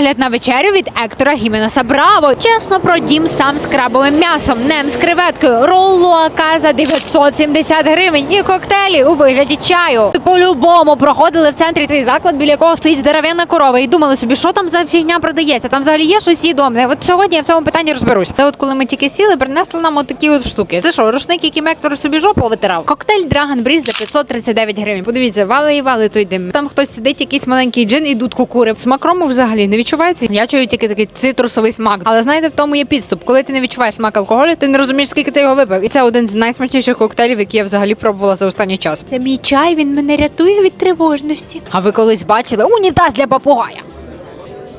Огляд на вечерю від Ектора Гіменеса Браво. Чесно про дім сам з крабовим м'ясом, нем з креветкою, роллу ака за 970 гривень і коктейлі у вигляді чаю. По-любому проходили в центрі цей заклад, біля якого стоїть здоровенна корова, і думали собі, що там за фігня продається. Там взагалі є щось їдомне. От сьогодні я в цьому питанні розберусь. Та от коли ми тільки сіли, принесли нам от такі от штуки. Це що, рушник, яким Ектор собі жопу витирав? Коктейль Драгон Бріз за 539 гривень. Подивіться, вали і вали той дим. Там хтось сидить, якийсь маленький джин і дудку курив. Смак рому взагалі не відчувається. Я чую тільки такий цитрусовий смак. Але знаєте, в тому є підступ. Коли ти не відчуваєш смак алкоголю, ти не розумієш, скільки ти його випив. І це один з найсмачніших коктейлів, які я взагалі пробувала за останній час. Це мій чай, він мене рятує від тривожності. А ви колись бачили унітаз для попугая?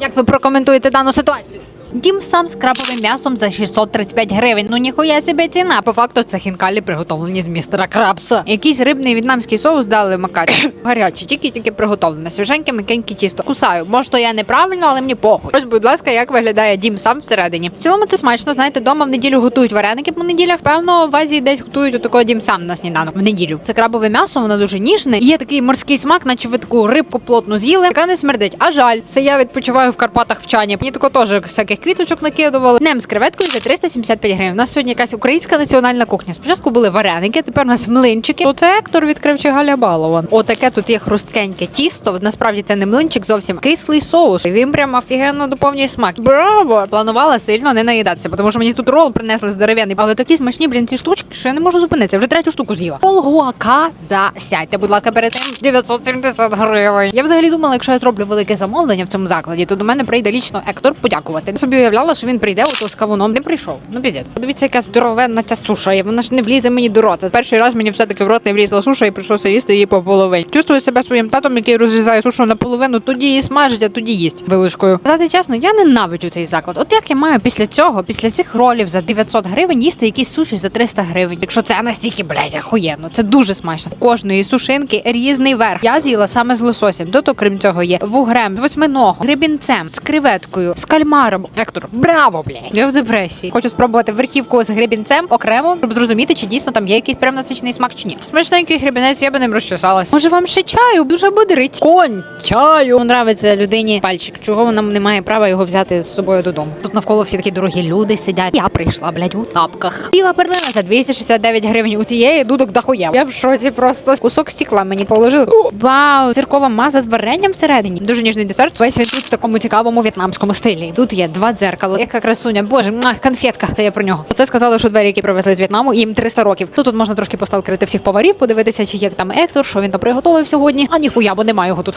Як ви прокоментуєте дану ситуацію? Дім сам з крабовим м'ясом за 635 гривень. Ну ніхуя себе ціна. По факту це хінкалі приготовлені з містера Крабса. Якийсь рибний в'єтнамський соус дали макати. Гарячі, тільки тільки приготовлене. Свіженьке, м'якеньке тісто. Кусаю. Може, то я неправильно, але мені похуй. Ось, будь ласка, як виглядає дім сам всередині. В цілому це смачно. Знаєте, дома в неділю готують вареники по неділях. Певно, в Азії десь готують отакого дім сам на сніданок в неділю. Це крабове м'ясо, воно дуже ніжне. Є такий морський смак, наче ви таку рибку плотно з'їли, яка не смердить. А жаль, це я відпочиваю в Карпатах в чані. Мені тако теж всяких квіточок накидували. Нем з креветкою за 375 гривень. У нас сьогодні якась українська національна кухня. Спочатку були вареники, тепер у нас млинчики. Оце Ектор відкрив чи Галя Балова. Отаке тут є хрусткеньке тісто. Насправді це не млинчик, зовсім кислий соус. Він прям офігенно доповнює смак. Браво! Планувала сильно не наїдатися, тому що мені тут рол принесли здоровенний. Але такі смачні, блін, ці штучки, що я не можу зупинитися. Вже третю штуку з'їла. Рол гуака за сядьте, будь ласка, перед тим 970 гривень. Я взагалі думала, якщо я зроблю велике замовлення в цьому закладі, то до мене прийде лічно Ектор подякувати. Собі уявляла, що він прийде ото з кавуном. Не прийшов. Ну піздець. Подивіться, яка здоровенна ця суша. Вона ж не влізе мені до рота. Перший раз мені все таки в рот не влізла суша і прийшлося їсти її по половині. Чувствую себе своїм татом, який розрізає сушу наполовину, тоді її смажить, а тоді їсть вилишкою. Сказати чесно, я ненавиджу цей заклад. От як я маю після цього, після цих ролів за 900 гривень їсти якісь суші за 300 гривень. Якщо це настільки, блядь, ахуєнно, це дуже смачно. Кожної сушинки різний верх. Я з'їла саме з лососем. Дото, крім цього, є вугрем, з восьминогом, гребінцем, з креветкою, з кальмаром. Ектор, браво, блядь. Я в депресії. Хочу спробувати верхівку з гребінцем окремо, щоб зрозуміти, чи дійсно там є якийсь прям насичений смак чи ні. Смачненький гребінець, я би ним розчесалась. Може, вам ще чаю? Дуже бодрить. Конь, чаю. Нравиться людині пальчик. Чого вона не має права його взяти з собою додому? Тут навколо всі такі дорогі люди сидять. Я прийшла, блядь, у тапках. Біла перлина за 269 гривень. У цієї дудок дохуя. Я в шоці просто кусок стекла мені положили. Вау, циркова маза з варенням всередині. Дуже ніжний десерт. Весь він тут в такому цікавому в'єтнамському стилі. Тут є два дзеркала. Яка красуня, боже, мах, конфетка. Та я про нього. Оце сказали, що двері, які привезли з В'єтнаму, їм 300 років. Ну тут можна трошки посталкерити всіх поварів, подивитися, чи як там Ектор, що він там приготовив сьогодні. А ніхуя, бо немає його тут.